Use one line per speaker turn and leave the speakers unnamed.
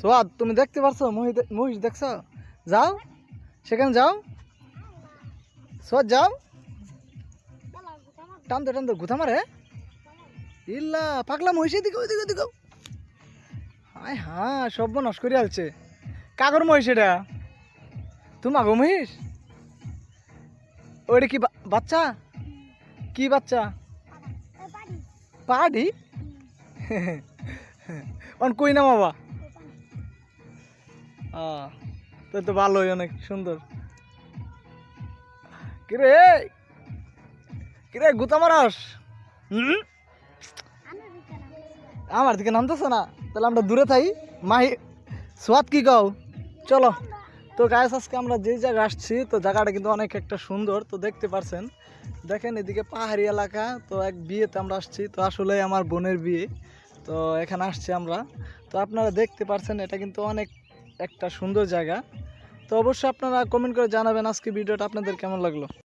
সোয়াদ তুমি দেখতে পারছ? মহিষ মহিষ দেখছ? যাও সেখানে যাও। সোয়াদ যাও। টানতে টানতে গুথা মারে। ইল্লা পাগলা মহিষ এদিকে ওইদিকে ওইদিকে। আয় হ্যাঁ সব নষ্ট করে আলছে। কাগর মহিষ এটা। তুমি গো মহিষ? ওইটা কি বাচ্চা? কি বাচ্চা? পাডি? অন কই না বাবা? তো তো ভালোই, অনেক সুন্দর। কিরে কিরে, গুতা মারাস? হুম? আমার দিকে নামতেছে না, তাহলে আমরা দূরে থাই। মাহি সোয়াদ কি কও? চলো। তো গায়ে আজকে আমরা যে জায়গায় আসছি, তো জায়গাটা কিন্তু অনেক একটা সুন্দর, তো দেখতে পারছেন। দেখেন এদিকে পাহাড়ি এলাকা, তো এক বিয়েতে আমরা আসছি, তো আসলে আমার বোনের বিয়ে, তো এখানে আসছি আমরা। তো আপনারা দেখতে পারছেন, এটা কিন্তু অনেক একটা সুন্দর জায়গা। তো অবশ্যই আপনারা কমেন্ট করে জানাবেন আজকে ভিডিওটা আপনাদের কেমন লাগল।